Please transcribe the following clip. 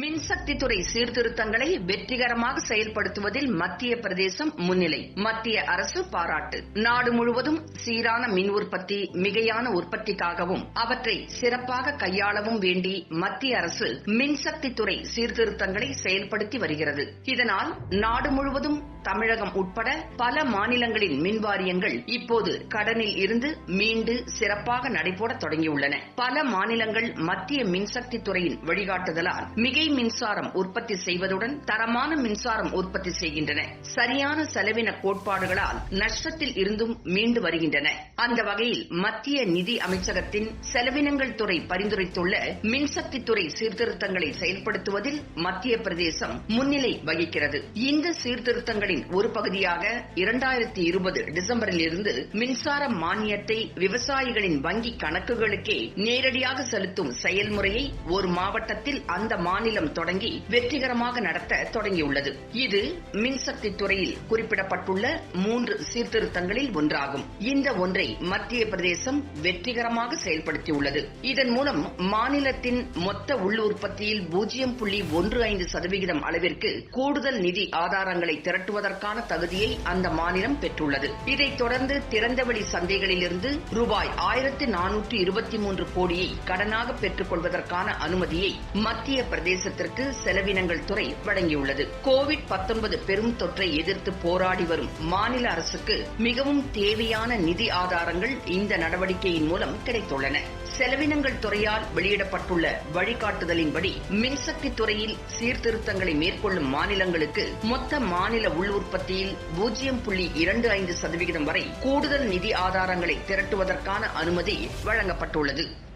மின்சக்தித்துறை சீர்திருத்தங்களை வெற்றிகரமாக செயல்படுத்துவதில் மத்திய பிரதேசம் முன்னிலை. மத்திய அரசு பாராட்டு. நாடு முழுவதும் சீரான மின் உற்பத்தி மிகையான உற்பத்திக்காகவும் அவற்றை சிறப்பாக கையாளவும் வேண்டி மத்திய அரசு மின்சக்தித்துறை சீர்திருத்தங்களை செயல்படுத்தி வருகிறது. இதனால் நாடு முழுவதும் தமிழகம் உட்பட பல மாநிலங்களின் மின் வாரியங்கள் இப்போது கடனில் இருந்து மீண்டு சிறப்பாக நடைபோட தொடங்கியுள்ளன. பல மாநிலங்கள் மத்திய மின்சக்தி துறையின் வழிகாட்டுதலால் மிகை மின்சாரம் உற்பத்தி செய்வதுடன் தரமான மின்சாரம் உற்பத்தி செய்கின்றன. சரியான செலவின கோட்பாடுகளால் நஷ்டத்தில் இருந்தும் மீண்டு வருகின்றன. அந்த வகையில் மத்திய நிதி அமைச்சகத்தின் செலவினங்கள் துறை பரிந்துரைத்துள்ள மின்சக்தி துறை சீர்திருத்தங்களை செயல்படுத்துவதில் மத்திய பிரதேசம் முன்னிலை வகிக்கிறது. இந்த சீர்திருத்தங்களின் ஒரு பகுதியாக இரண்டாயிரத்தி இருபது டிசம்பரில் இருந்து மின்சார மானியத்தை விவசாயிகளின் வங்கி கணக்குகளுக்கே நேரடியாக செலுத்தும் செயல்முறையை ஒரு மாவட்டத்தில் அந்த மாநில மாநிலம் தொடங்கி வெற்றிகரமாக நடத்த தொடங்கியுள்ளது. இது மின்சக்தி துறையில் குறிப்பிடப்பட்டுள்ள மூன்று சீர்திருத்தங்களில் ஒன்றாகும். இந்த ஒன்றை மத்திய பிரதேசம் வெற்றிகரமாக செயல்படுத்தியுள்ளது. இதன் மூலம் மாநிலத்தின் மொத்த உள் உற்பத்தியில் பூஜ்ஜியம் புள்ளி ஒன்று ஐந்து சதவிகிதம் அளவிற்கு கூடுதல் நிதி ஆதாரங்களை திரட்டுவதற்கான தகுதியை அந்த மாநிலம் பெற்றுள்ளது. இதைத் தொடர்ந்து திறந்தவெளி சந்தைகளிலிருந்து ரூபாய் ஆயிரத்தி நானூற்று இருபத்தி மூன்று கோடியை கடனாக பெற்றுக் கொள்வதற்கான அனுமதியை மத்திய பிரதேச பிரதேசத்திற்கு செலவினங்கள் துறை வழங்கியுள்ளது. கோவிட் பெரும் தொற்றை எதிர்த்து போராடி வரும் மாநில அரசுக்கு மிகவும் தேவையான நிதி ஆதாரங்கள் இந்த நடவடிக்கையின் மூலம் கிடைத்துள்ளன. செலவினங்கள் துறையால் வெளியிடப்பட்டுள்ள வழிகாட்டுதலின்படி மின்சக்தி துறையில் சீர்திருத்தங்களை மேற்கொள்ளும் மாநிலங்களுக்கு மொத்த மாநில உள் உற்பத்தியில் பூஜ்ஜியம் புள்ளி இரண்டு ஐந்து சதவிகிதம் வரை கூடுதல் நிதி ஆதாரங்களை திரட்டுவதற்கான அனுமதி வழங்கப்பட்டுள்ளது.